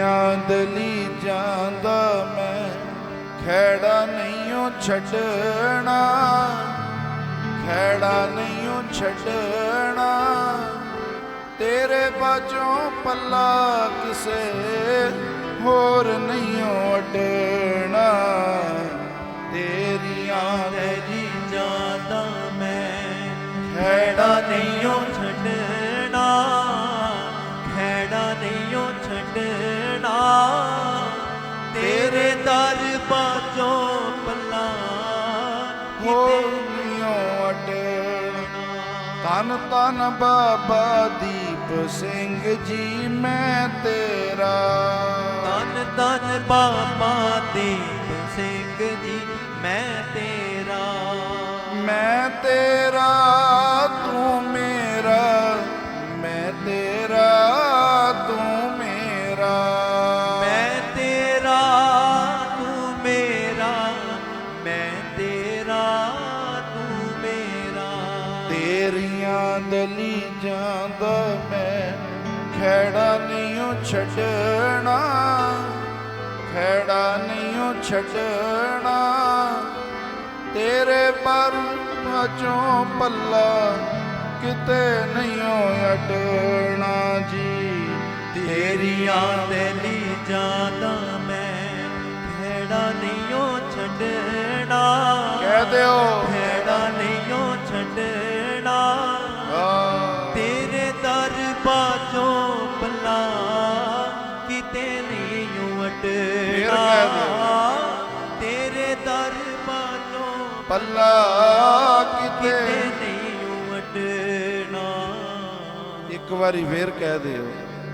ਤੇਰੀਆਂ ਦਲੀ ਜਾਂਦਾ ਮੈਂ, ਖੈੜਾ ਨਹੀਂਓ ਛੱਡਣਾ। ਖੈੜਾ ਨਹੀਂਓ ਛੱਡਣਾ। ਤੇਰੇ ਬਾਝੋਂ ਪੱਲਾ ਕਿਸੇ ਹੋਰ ਨਹੀਂਓ ਅਡਣਾ। ਤੇਰੀਆਂ ਤੇਰੀ ਜਾਂਦਾ ਮੈਂ, ਖੈੜਾ ਨਹੀਂਓ ਨਹੀਂਓ ਅਡਣਾ ਤਨ ਤਨ ਬਾਬਾ ਦੀਪ ਸਿੰਘ ਜੀ ਮੈਂ ਤੇਰਾ। ਤਨ ਤਨ ਬਾਬਾ ਦੀਪ ਸਿੰਘ ਜੀ ਮੈਂ ਤੇਰਾ। ਮੈਂ ਤੇਰਾ। ਤੇਰੀਆਂ ਦਲੀ ਜਾਂਦਾ ਮੈਂ ਖੈੜਾ ਨਹੀਂ ਛੱਡਣਾ ਖੈੜਾ ਨਹੀਂ ਛੱਡਣਾ। ਤੇਰੇ ਪਰ ਚੋਂ ਪੱਲਾ ਕਿਤੇ ਨਹੀਂ ਅਟਣਾ ਜੀ। ਤੇਰੀਆਂ ਤੇਲੀ ਜਾਂਦਾ ਮੈਂ ਖੇੜਾ ਨਹੀਂਓ ਛੱਡਣਾ। ਕਹਿ ਦਿਓ। ਕਹਿ ਅਟਣਾ ਤੇਰੇ ਦਰ ਬਾਝੋਂ ਪੱਲਾ ਕਿਤੇ ਨਹੀਂਓ ਅਟਣਾ ਇੱਕ ਵਾਰੀ ਫੇਰ ਕਹਿ ਦਿਓ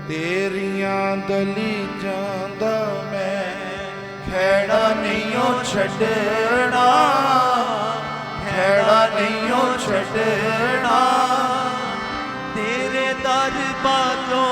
ਤੇਰੀਆਂ ਦਲੀ ਜਾਂਦਾ ਮੈਂ ਖੈੜਾ ਨਹੀਂਓ ਛੱਡਣਾ। ਖੈੜਾ ਨਹੀਂਓ ਛੱਡਣਾ। ਤੇਰੇ ਦਰ ਪੱਲਾ